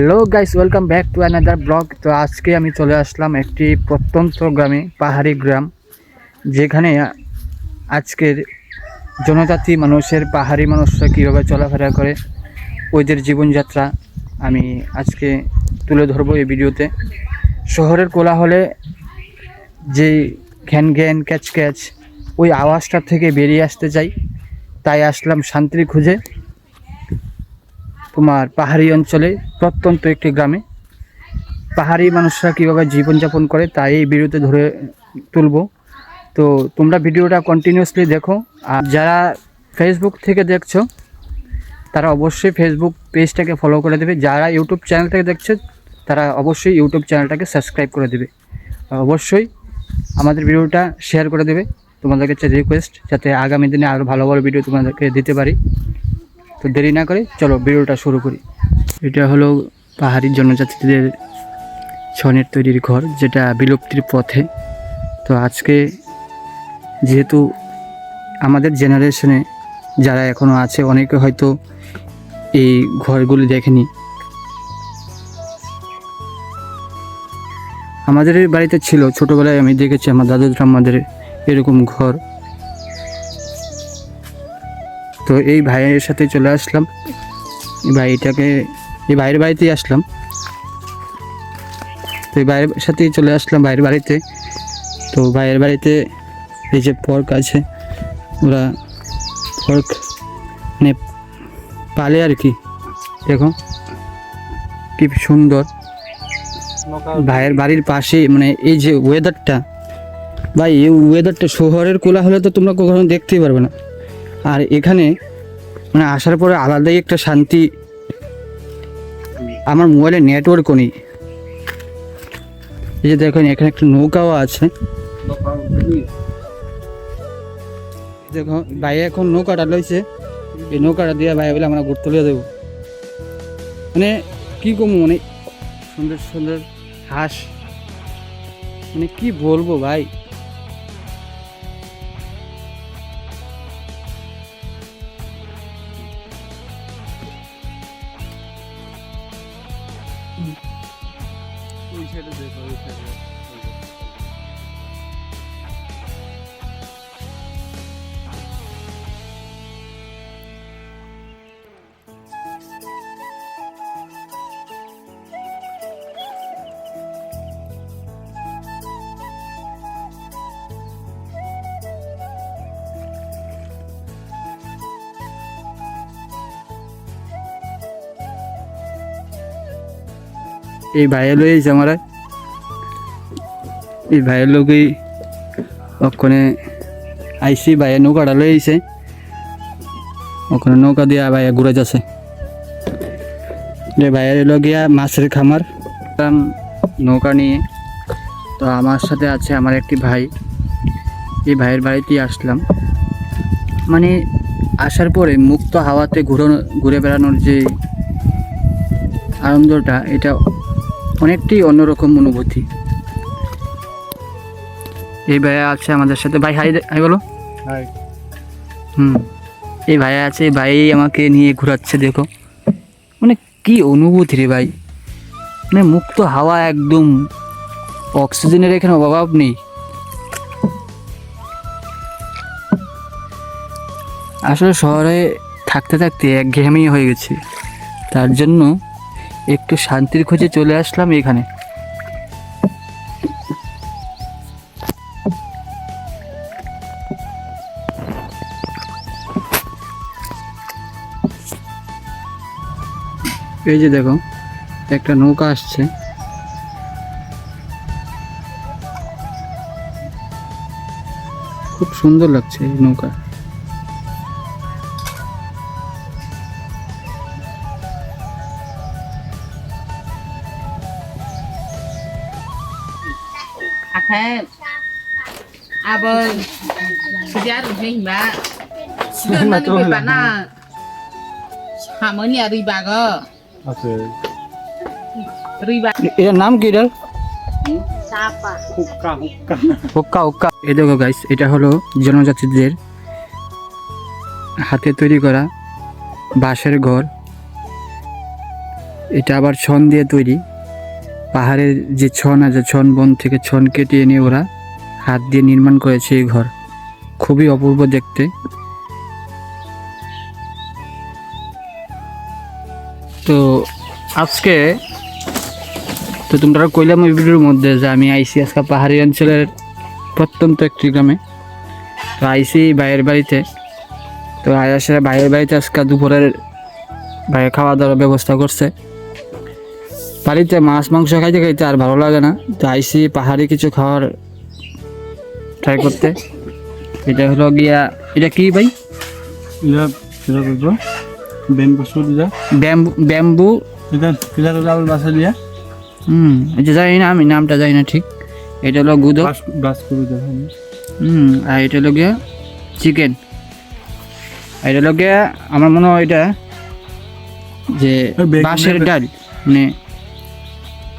Hello guys welcome back to another blog তো আজকে আমি চলে আসলাম একটি প্রত্যন্ত গ্রামে, পাহাড়ি গ্রাম, যেখানে আজকের জনজাতি মানুষের, পাহাড়ি মানুষরা কীভাবে চলাফেরা করে, ওদের জীবনযাত্রা আমি আজকে তুলে ধরবো এই ভিডিওতে। শহরের কোলাহলে যে ঘ্যান ঘ্যান ক্যাচ ক্যাচ ওই আওয়াজটা থেকে বেরিয়ে আসতে চাই, তাই আসলাম শান্তির খুঁজে। তোমার পাহাড়ি অঞ্চলে প্রত্যন্ত একটি গ্রামে। পাহাড়ি মানুষরা কীভাবে জীবনযাপন করে তাই এই ভিডিওতে ধরে তুলবো। তো তোমরা ভিডিওটা কন্টিনিউয়াসলি দেখো। আর যারা ফেসবুক থেকে দেখছ, তারা অবশ্যই ফেসবুক পেজটাকে ফলো করে দেবে। যারা ইউটিউব চ্যানেল থেকে দেখছ, তারা অবশ্যই ইউটিউব চ্যানেলটাকে সাবস্ক্রাইব করে দেবে। অবশ্যই আমাদের ভিডিওটা শেয়ার করে দেবে। তোমাদের কাছে রিকোয়েস্ট যাতে আগামী দিনে আরও ভালো ভালো ভিডিও তোমাদেরকে দিতে পারি। তো দেরি না করে চলো ভিডিওটা শুরু করি। এটা হলো পাহাড়ি জনজাতিদের ছনের তৈরির ঘর, যেটা বিলুপ্তির পথে। তো আজকে যেহেতু আমাদের জেনারেশনে যারা এখনও আছে, অনেকে হয়তো এই ঘরগুলি দেখেনি। আমাদের বাড়িতে ছিল, ছোটোবেলায় আমি দেখেছি, আমার দাদু আমাদের এরকম ঘর। তো এই ভাইয়ের সাথে চলে আসলাম। এই ভাইটাকে, এই ভাইয়ের বাড়িতেই আসলাম। তো এই ভাইয়ের সাথেই চলে আসলাম ভাইয়ের বাড়িতে। তো ভাইয়ের বাড়িতে এই যে পর্ক আছে, ওরা পর্ক মানে পালে আর কি। দেখো, কি সুন্দর। ভাইয়ের বাড়ির পাশে মানে এই যে ওয়েদারটা ভাই, এই ওয়েদারটা শহরের কোলা হলে তো তোমরা কখনো দেখতেই পারবে না। আর এখানে মানে আসার পরে আলাদাই একটা শান্তি। আমার মোবাইলে নেটওয়ার্কও নেই। এই যে দেখেন, এখানে একটা নৌকাও আছে। দেখো ভাই এখন নৌকাটা লইছে। এই নৌকাটা দিয়ে ভাই বলে আমরা ঘুরতে লিয়ে দেবো মানে কী কমু মানে সুন্দর সুন্দর হাঁস। মানে কি বলব ভাই? 一切的最后，一切的。এই ভাইয়ের লইছে আমার। এই ভাইয়ের লোকই ওখানে আইসি ভাইয়ের নৌকাটা লইছে ওখানে নৌকা দিয়া ভাইয়া ঘুরে যাচ্ছে। যে ভাইয়ের লগিয়া মাছের খামার। নৌকা নিয়ে। তো আমার সাথে আছে আমার একটি ভাই। এই ভাইয়ের বাড়িতেই আসলাম। মানে আসার পরে মুক্ত হাওয়াতে ঘুরানো, ঘুরে বেড়ানোর যে আনন্দটা, এটা অনেকটাই অন্যরকম অনুভূতি। এই ভাইয়া আছে আমাদের সাথে। ভাই হাই হাই বলো। হুম। এই ভাইয়া আছে ভাই আমাকে নিয়ে ঘোরাচ্ছে দেখো। মানে কি অনুভূতি রে ভাই। মানে মুক্ত হাওয়া একদম। অক্সিজেনের এখানে অভাব নেই। আসলে শহরে থাকতে থাকতে একঘেয়েমি হয়ে গেছে। তার জন্য একটু শান্তির খোঁজে চলে আসলাম এখানে। এই যে দেখো, একটা নৌকা আসছে। খুব সুন্দর লাগছে এই নৌকা। Ni mbak. Sudah nanti beban na. Hama ni riba ke? আছে Riba. এটার নাম কি Siapa? হুক্কা হুক্কা হুক্কা হুক্কা এই দেখো গাইস এটা হলো জনজাতিদের হাতে তৈরি করা বাঁশের ঘর এটা আবার ছন দিয়ে তৈরি পাহাড়ের যে ছন আছে, ছন বন থেকে ছন কেটে এনে ওরা হাত দিয়ে নির্মাণ করেছে এই ঘর। খুবই অপূর্ব দেখতে। তো আজকে তো তোমরা কইলাম ওই ভিডিওর মধ্যে যে আমি আইসি আজকে পাহাড়ি অঞ্চলের প্রত্যন্ত একটি গ্রামে। তো আইসি ভাইয়ের বাড়িতে। তো আয়াসে ভাইয়ের বাড়িতে আজকে দুপুরের ভাইয়ের খাওয়া দাওয়ার ব্যবস্থা করছে। বাড়িতে মাছ মাংস খাইতে খাইতে আর ভালো লাগে না। তো আইসি পাহাড়ি কিছু খাওয়ার ট্রাই করতে। এটা হলো গিয়া এটা কি ভাই? ব্যাম্বু ব্যাম্বু বাসা দিয়া। হুম এটা জানি না আমি নামটা জানি না ঠিক। এটা হলো গুদো। হুম আর এটা হলো গিয়া চিকেন এটা হলো গিয়া আমার মনে হয় এটা যে বাঁশের ডাল মানে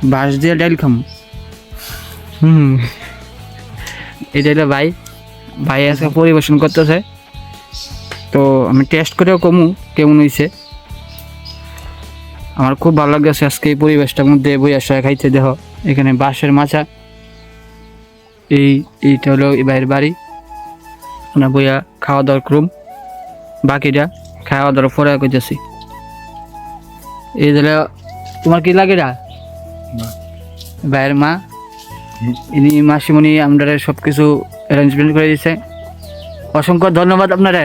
বাঁশ দিয়ে ডাল খাম। হুম। এটা হলো ভাই ভাই আজকে পরিবেশন করতেছে। তো আমি টেস্ট করেও কমু কেমন হয়েছে আমার খুব ভালো লাগছে আজকে এই পরিবেশটার মধ্যে বই আসা খাইতে দেহ এখানে বাঁশের মাচা। এই এইটা হলো এই ভাইয়ের বাড়ি। আমরা বইয়া খাওয়া দাওয়ার ক্রম। বাকিটা খাওয়া দাওয়ার পরে করতেছি এই দিলে তোমার কি লাগে না ভাইয়ের মা। ইনি মাসিমণি আমরা সব কিছু অ্যারেঞ্জমেন্ট করে দিয়েছে। অসংখ্য ধন্যবাদ আপনারা।